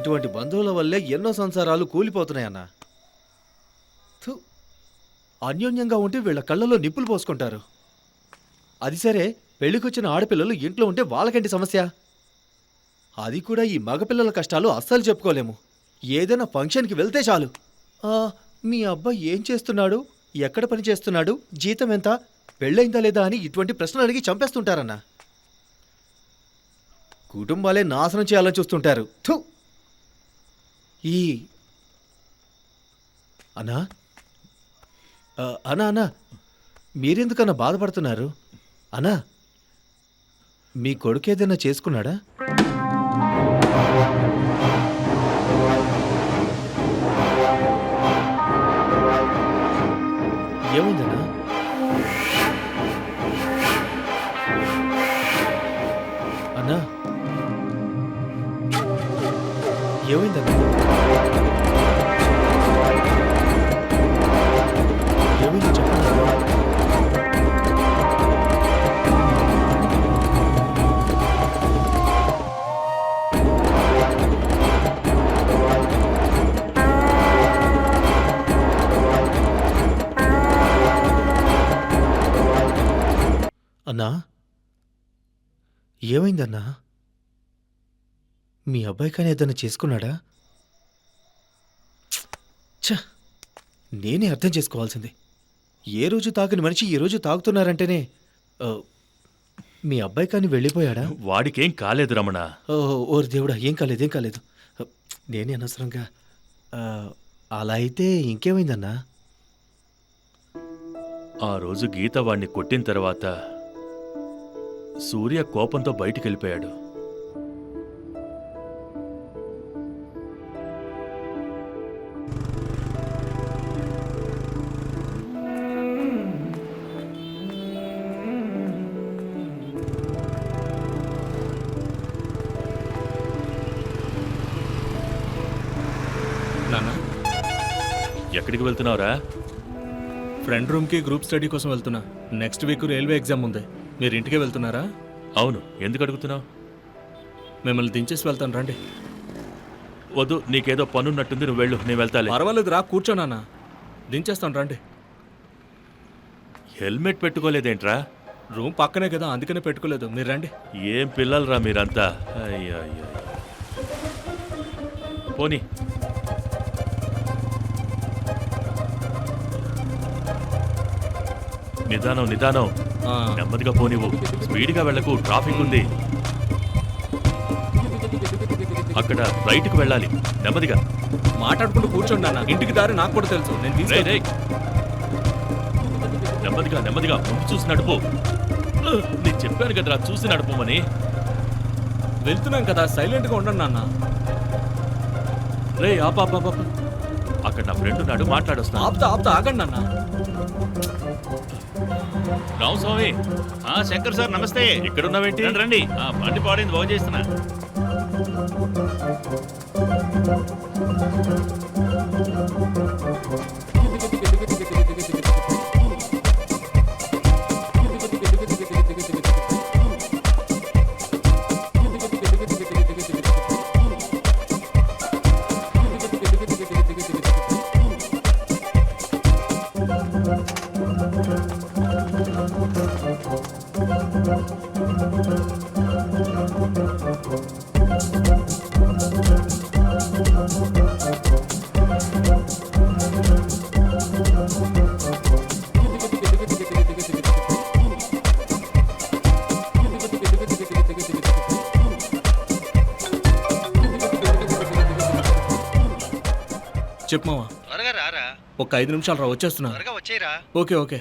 ఇటువంటి బంధువుల వల్లే ఎన్నో సంసారాలు కూలిపోతున్నాయన్నా థు, అన్యోన్యంగా ఉంటే వీళ్ళ కళ్ళలో నిప్పులు పోసుకుంటారు. అది సరే పెళ్ళికొచ్చిన ఆడపిల్లలు ఇంట్లో ఉంటే వాళ్ళకేంటి సమస్య? అది కూడా ఈ మగపిల్లల కష్టాలు అస్సలు చెప్పుకోలేము. ఏదైనా ఫంక్షన్కి వెళ్తే చాలు. మీ అబ్బాయి ఏం చేస్తున్నాడు? ఎక్కడ పని చేస్తున్నాడు? జీతం ఎంత? పెళ్ళైందా లేదా అని ఇటువంటి ప్రశ్నలు అడిగి చంపేస్తుంటారన్నా. కుటుంబాలే నాశనం చేయాలని చూస్తుంటారు. థు! ఈ అన్నా అనా అన్నా అన్నా మీరెందుకన్నా బాధపడుతున్నారు? అన్నా మీ కొడుకు ఏదైనా చేసుకున్నాడా? ఏముంది ఏమైందన్నా? మీ అబ్బాయి కానీ ఏదైనా చేసుకున్నాడా? ఛ! నేనే అర్థం చేసుకోవాల్సింది. ఏ రోజు తాగని మనిషి ఈ రోజు తాగుతున్నారంటేనే ఆ, మీ అబ్బాయి కానీ వెళ్ళిపోయాడా? వాడికేం కాలేదు రమణ. ఓ ఓరి దేవుడా ఏం కాలేదు ఏం కాలేదు. నేనే అనవసరంగా ఆ, అలా అయితే ఇంకేమైందన్నా? ఆ రోజు గీత వాణ్ణి కొట్టిన తర్వాత సూర్య కోపంతో బయటికి వెళ్ళిపోయాడు నాన్న? ఎక్కడికి వెళ్తున్నావురా? ఫ్రెండ్ రూమ్కి గ్రూప్ స్టడీ కోసం వెళ్తున్నా. నెక్స్ట్ వీక్ రైల్వే ఎగ్జామ్ ఉంది. మీరు ఇంటికే వెళ్తున్నారా? అవును. ఎందుకు అడుగుతున్నావు? మిమ్మల్ని దించేసి వెళ్తాను రండి. వద్దు నీకేదో పనున్నట్టుంది నువ్వు వెళ్ళు నేను వెళ్తాలే. పర్వాలేదు రా కూర్చో నాన్న. దించేస్తాను రండి. హెల్మెట్ పెట్టుకోలేదేంట్రా? రూమ్ పక్కనే కదా అందుకనే పెట్టుకోలేదు. మీరు రండి. ఏం పిల్లలరా మీరంతా? అయ్యో పోనీ. నిదానం నిదానం. నెమ్మదిగా పోనివ్వు. స్పీడ్గా వెళ్ళకు. ట్రాఫిక్ ఉంది. అక్కడ రైట్కి వెళ్ళాలి. నెమ్మదిగా. మాట్లాడుకుంటూ కూర్చోండి నాన్న ఇంటికి దారి నాకు కూడా తెలుసు. నేను. నెమ్మదిగా నెమ్మదిగా. ముందు చూసి నడుపు. నేను చెప్పాను కదరా చూసి నడుపుమని. వెళ్తున్నాం కదా. సైలెంట్గా ఉండండి నాన్న రే ఆపా అక్కడ నా ఫ్రెండ్ ఉన్నాడు. మాట్లాడొస్తా ఆపుతా ఆపుతా. ఆగండి నాన్న రామస్వామి ఆ శంకర్ సార్ నమస్తే. ఇక్కడ ఉన్నావేంటి రండి. ఆ, బండి పాడైంది బాగు చేస్తున్నా. చెప్పు మావా. త్వరగా రారా. ఒక ఐదు నిమిషాలు రా వచ్చేస్తున్నా. త్వరగా వచ్చేయరా. Okay okay.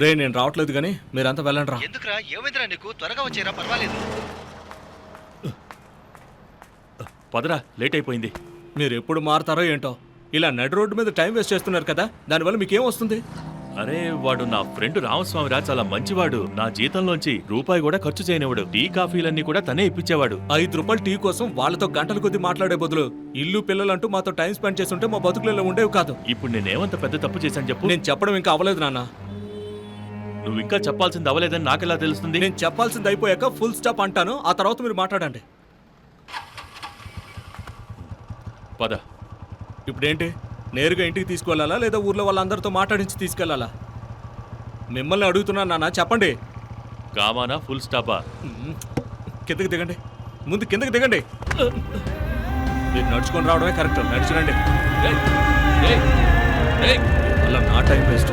రే నేను రావట్లేదు కానీ మీరంతా వెళ్ళండి రా. ఎందుకురా? ఏమైందిరా నీకు? త్వరగా వచ్చేయరా పర్వాలేదు. పదరా లేట్ అయిపోయింది. మీరు ఎప్పుడు మారుతారో ఏంటో. ఇలా నడి రోడ్డు మీద టైం వేస్ట్ చేస్తున్నారు కదా దానివల్ల మీకేం వస్తుంది? అరే వాడు నా ఫ్రెండ్ రామస్వామిరా చాలా మంచివాడు. నా జీతంలోంచి రూపాయి కూడా ఖర్చు చేయనివాడు టీ కాఫీలన్నీ కూడా తనే ఇప్పించేవాడు. ఐదు రూపాయలు టీ కోసం వాళ్ళతో గంటల కొద్దీ మాట్లాడే బదులు ఇల్లు పిల్లలంటూ మాతో టైం స్పెండ్ చేస్తుంటే మా బతుకులలో ఉండేవి కాదు. ఇప్పుడు నేనేమంత పెద్ద తప్పు చేశాను చెప్పు. నేను చెప్పడం ఇంకా అవ్వలేదు నాన్న. నువ్వు ఇంకా చెప్పాల్సింది అవ్వలేదని నాకెలా తెలుస్తుంది? నేను చెప్పాల్సింది అయిపోయాక ఫుల్ స్టాప్ అంటాను. ఆ తర్వాత మీరు మాట్లాడండి. పద. ఇప్పుడేంటి? నేరుగా ఇంటికి తీసుకువెళ్ళాలా లేదా ఊర్లో వాళ్ళందరితో మాట్లాడించి తీసుకెళ్ళాలా మిమ్మల్ని అడుగుతున్నాను నాన్న చెప్పండి. కామానా? ఫుల్ స్టాపా మ్మ్. కిందకి దిగండి. ముందు కిందకి దిగండి. మీరు నడుచుకొని రావడమే కరెక్ట్. నడిచిరండి ఏయ్, ఏయ్, ఏయ్, అలా నా టైం వేస్ట్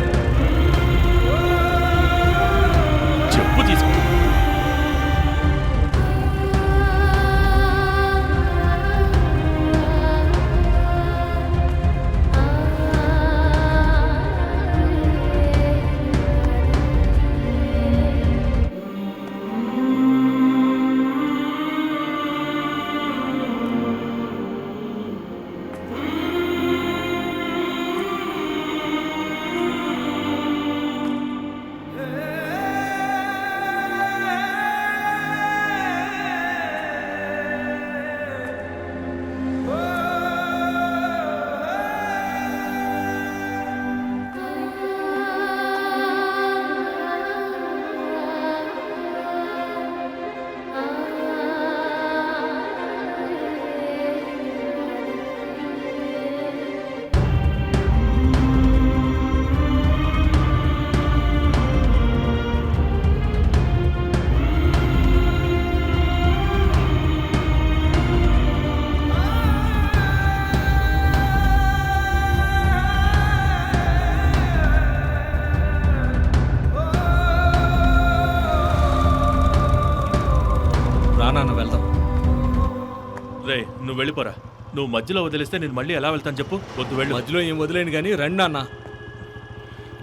రే నువ్వు వెళ్ళిపోరా. నువ్వు మధ్యలో వదిలేస్తే నేను మళ్ళీ ఎలా వెళ్తాను చెప్పు? వద్దు వెళ్ళు. మధ్యలో ఏం వదిలేను కానీ రండి నాన్న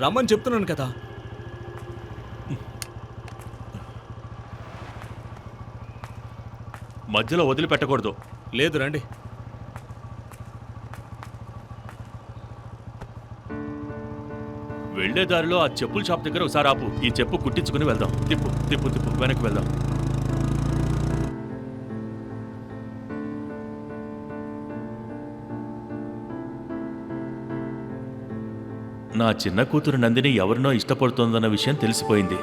రమ్మని చెప్తున్నాను కదా. మధ్యలో వదిలిపెట్టకూడదు. లేదు రండి. వెళ్ళే దారిలో ఆ చెప్పుల షాప్ దగ్గర ఒకసారి ఆపు. ఈ చెప్పు కుట్టించుకుని వెళ్దాం. తిప్పు తిప్పు తిప్పు వెనక్కి వెళ్దాం. నా చిన్న కూతురు నందిని ఎవరినో ఇష్టపడుతోందన్న విషయం తెలిసిపోయింది.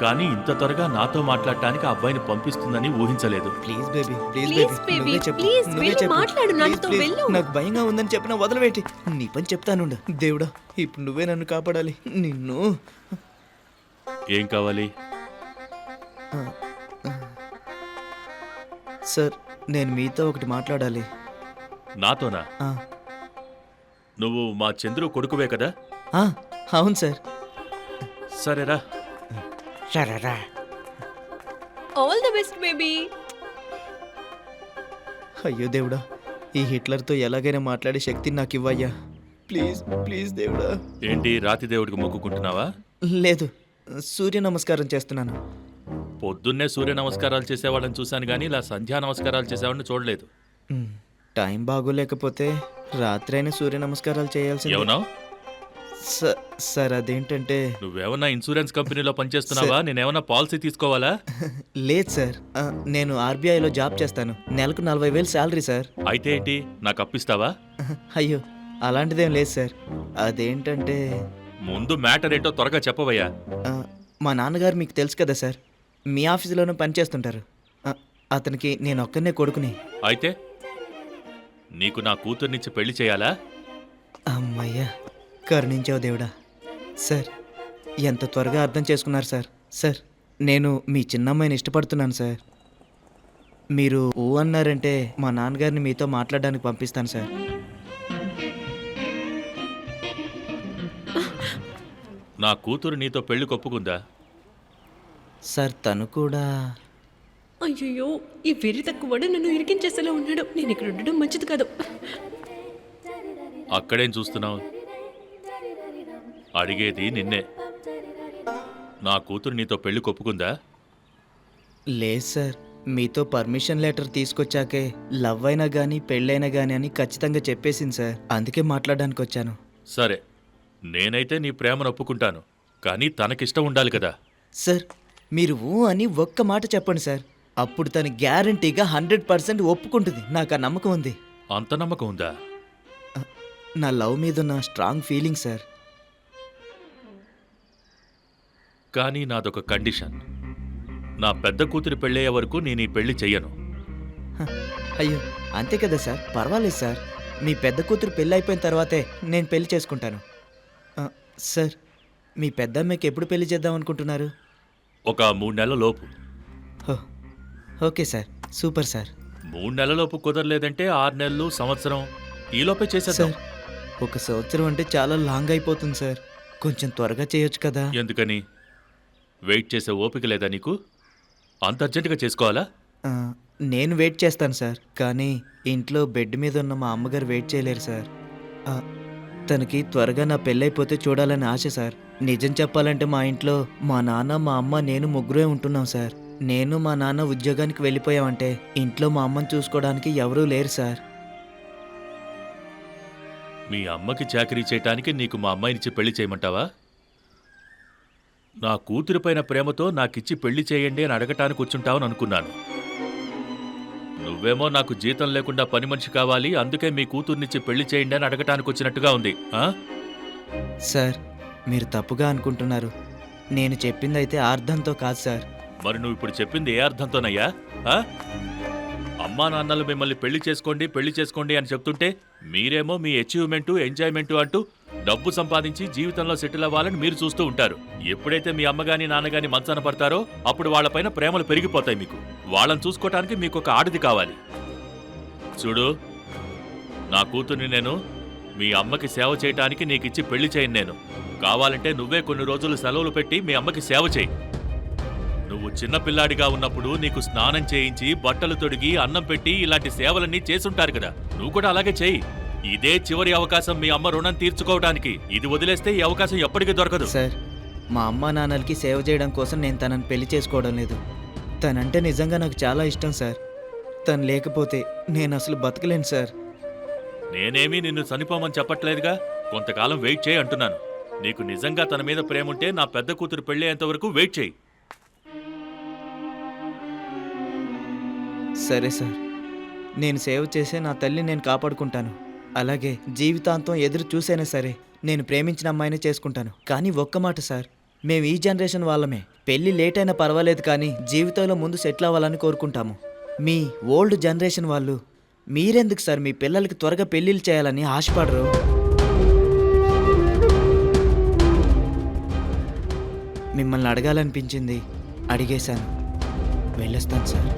కానీ ఇంత త్వరగా నాతో మాట్లాడటానికి ఆ అబ్బాయిని పంపిస్తుందని ఊహించలేదు. Please baby please Please, baby నువ్వే చెప్పు please, నువ్వే వెళ్ళి చెప్పు. మాట్లాడు, Please, నాతో please. వెళ్ళు. నాకు భయంగా ఉందని చెప్పిన వదలవేటి? నీ పని చెప్తానుండు. దేవుడా ఇప్పుడు నువ్వే నన్ను కాపాడాలి. నిన్ను. ఏం కావాలి? సార్ నేను మీతో ఒకటి మాట్లాడాలి. నాతోనా? ఆ, నువ్వు మా చంద్రు కొడుకువే కదా? ఆ, అవును సార్. సరేరా. సరేరా. ఆల్ ద బెస్ట్ బేబీ అయ్యో దేవుడా ఈ హిట్లర్తో ఎలాగైనా మాట్లాడే శక్తిని నాకు ఇవ్వయ్యా ప్లీజ్ ప్లీజ్ దేవుడా. ఏంటి రాతి దేవుడికి మొక్కుకుంటున్నావా? లేదు సూర్య నమస్కారం చేస్తున్నాను. పొద్దున్నే సూర్య నమస్కారాలు చేసేవాళ్ళని చూశాను కానీ ఇలా సంధ్యా నమస్కారాలు చేసేవాడిని చూడలేదు. మ్, టైం బాగోలేకపోతే రాత్రైనా సూర్య నమస్కారాలు చేయాల్సింది. ఏమన్నా సార్ అదేంటంటే నువ్వేమన్నా ఇన్సూరెన్స్ కంపెనీలో పనిచేస్తున్నావా? నేనేమన్నా పాలసీ తీసుకోవాలా? లేదు సార్. నేను ఆర్బీఐలో జాబ్ చేస్తాను. నెలకు నలభై వేలు శాలరీ సార్. అయితే ఏంటి? నాకు అప్పిస్తావా? అయ్యో అలాంటిదేం లేదు సార్. అదేంటంటే ముందు మ్యాటర్ ఏంటో త్వరగా చెప్పవయ్యా. మా నాన్నగారు మీకు తెలుసు కదా సార్. మీ ఆఫీసులోనే పనిచేస్తుంటారు. అతనికి నేను ఒక్కనే కొడుకుని. అయితే? నీకు నా కూతుర్నిచ్చి పెళ్ళి చేయాలా? అమ్మయ్యా కరుణించావు దేవుడా. సార్ ఎంత త్వరగా అర్థం చేసుకున్నారు సార్. సార్ నేను మీ చిన్నమ్మాయిని ఇష్టపడుతున్నాను సార్. మీరు ఊ అన్నారంటే మా నాన్నగారిని మీతో మాట్లాడడానికి పంపిస్తాను సార్. నా కూతురు నీతో పెళ్ళి కొప్పుకుందా? సార్ తను కూడా అయ్యో ఈ వెర్రి తక్కువడు నన్ను ఇరికించేసేలా ఉన్నాడు. నేను ఇక్కడ ఉండడం మంచిది కాదు. అక్కడేం చూస్తున్నావు? అడిగేది నిన్నే. నా కూతురు నీతో పెళ్ళి కొప్పుకుందా? లేదు సార్. మీతో పర్మిషన్ లెటర్ తీసుకొచ్చాకే లవ్ అయినా కానీ పెళ్ళైనా కానీ అని ఖచ్చితంగా చెప్పేసింది సార్. అందుకే మాట్లాడడానికి వచ్చాను. సరే. నేనైతే నీ ప్రేమను ఒప్పుకుంటాను. కానీ తనకిష్టం ఉండాలి కదా. సార్ మీరు ఊ అని ఒక్క మాట చెప్పండి సార్. అప్పుడు తను గ్యారంటీగా హండ్రెడ్ పర్సెంట్ ఒప్పుకుంటుంది. నాకు ఆ నమ్మకం ఉంది. అంత నమ్మకం ఉందా? నా లవ్ మీద ఉన్న స్ట్రాంగ్ ఫీలింగ్ సార్. కానీ నాదొక కండిషన్. నా పెద్ద కూతురి పెళ్ళయ్యే వరకు నేను ఈ పెళ్ళి చెయ్యను. హ, అయ్యో అంతే కదా సార్. పర్వాలేదు సార్. మీ పెద్ద కూతురు పెళ్ళి అయిపోయిన తర్వాతే నేను పెళ్ళి చేసుకుంటాను. ఆ, సార్ మీ పెద్ద అమ్మాయికి ఎప్పుడు పెళ్ళి చేద్దాం అనుకుంటున్నారు? ఒక మూడు నెలల లోపు. Okay sir. Super sir. మూడు నెలలలోపు కుదరలేదంటే ఆరు నెలలు సంవత్సరం. ఈలోపే చేసేద్దాం. సార్ ఒక సంవత్సరం అంటే చాలా లాంగ్ అయిపోతుంది సార్. కొంచెం త్వరగా చేయొచ్చు కదా. ఎందుకని? వెయిట్ చేసే ఓపిక లేదా నీకు? అంత అర్జెంటుగా చేసుకోవాలా? ఆ, నేను వెయిట్ చేస్తాను సార్. కానీ ఇంట్లో బెడ్ మీద ఉన్న మా అమ్మగారు వెయిట్ చేయలేరు సార్. ఆ, తనకి త్వరగా నా పెళ్ళైపోతే చూడాలని ఆశ సార్. నిజం చెప్పాలంటే మా ఇంట్లో మా నాన్న మా అమ్మ నేను ముగ్గురే ఉంటున్నాం సార్. నేను మా నాన్న ఉద్యోగానికి వెళ్ళిపోయామంటే ఇంట్లో మా అమ్మని చూసుకోవడానికి ఎవరూ లేరు సార్. మీ అమ్మకి చాకరీ చేయటానికి నీకు మా అమ్మాయినిచ్చి పెళ్ళి చేయమంటావా? నా కూతురిపైన ప్రేమతో నాకిచ్చి పెళ్ళి చేయండి అని అడగటానికి వచ్చుంటావని అనుకున్నాను. నువ్వేమో నాకు జీతం లేకుండా పని మనిషి కావాలి అందుకే మీ కూతుర్నిచ్చి పెళ్ళి చేయండి అని అడగటానికి వచ్చినట్టుగా ఉంది ఆ? సార్ మీరు తప్పుగా అనుకుంటున్నారు. నేను చెప్పింది అయితే అర్థంతో కాదు సార్. మరి నువ్వు ఇప్పుడు చెప్పింది ఏ అర్థంతోనయ్యా? ఆ? అమ్మా నాన్నలు మిమ్మల్ని పెళ్ళి చేసుకోండి పెళ్ళి చేసుకోండి అని చెప్తుంటే మీరేమో మీ అచీవ్మెంటు ఎంజాయ్మెంటు అంటూ డబ్బు సంపాదించి జీవితంలో సెటిల్ అవ్వాలని మీరు చూస్తూ ఉంటారు. ఎప్పుడైతే మీ అమ్మగాని నాన్నగాని మంచాన పడతారో అప్పుడు వాళ్ళపైన ప్రేమలు పెరిగిపోతాయి మీకు. వాళ్ళని చూసుకోవటానికి మీకు ఒక ఆడది కావాలి. చూడు నా కూతుర్ని నేను మీ అమ్మకి సేవ చేయటానికి నీకిచ్చి పెళ్ళి చేయను నేను. కావాలంటే నువ్వే కొన్ని రోజులు సెలవులు పెట్టి మీ అమ్మకి సేవ చేయి. నువ్వు చిన్న పిల్లాడిగా ఉన్నప్పుడు నీకు స్నానం చేయించి బట్టలు తొడిగి అన్నం పెట్టి ఇలాంటి సేవలన్నీ చేసుంటారు కదా. నువ్వు కూడా అలాగే చెయ్యి ఇదే చివరి అవకాశం మీ అమ్మ రుణం తీర్చుకోవడానికి. ఇది వదిలేస్తే ఈ అవకాశం ఎప్పటికీ దొరకదు. సార్ మా అమ్మ నాన్నలకి సేవ చేయడం కోసం నేను తనని పెళ్ళి చేసుకోవడం లేదు. తనంటే నిజంగా నాకు చాలా ఇష్టం సార్. తను లేకపోతే నేను అసలు బతకలేను సార్. నేనేమీ నిన్ను చనిపోమని చెప్పట్లేదుగా? కొంతకాలం వెయిట్ చేయి అంటున్నాను. నీకు నిజంగా తన మీద ప్రేమ ఉంటే నా పెద్ద కూతురు పెళ్ళేంత వరకు వెయిట్ చేయి. సరే సార్. నేను సేవ చేసే నా తల్లి నేను కాపాడుకుంటాను. అలాగే జీవితాంతం ఎదురు చూసైనా సరే నేను ప్రేమించిన అమ్మాయిని చేసుకుంటాను. కానీ ఒక్క మాట సార్ మేము ఈ జనరేషన్ వాళ్ళమే. పెళ్ళి లేట్ అయినా పర్వాలేదు కానీ జీవితంలో ముందు సెటిల్ అవ్వాలని కోరుకుంటాము. మీ ఓల్డ్ జనరేషన్ వాళ్ళు మీరెందుకు సార్ మీ పిల్లలకి త్వరగా పెళ్ళిళ్ళు చేయాలని ఆశపడరు? మిమ్మల్ని అడగాలనిపించింది అడిగేశాను. వెళ్ళొస్తాను సార్.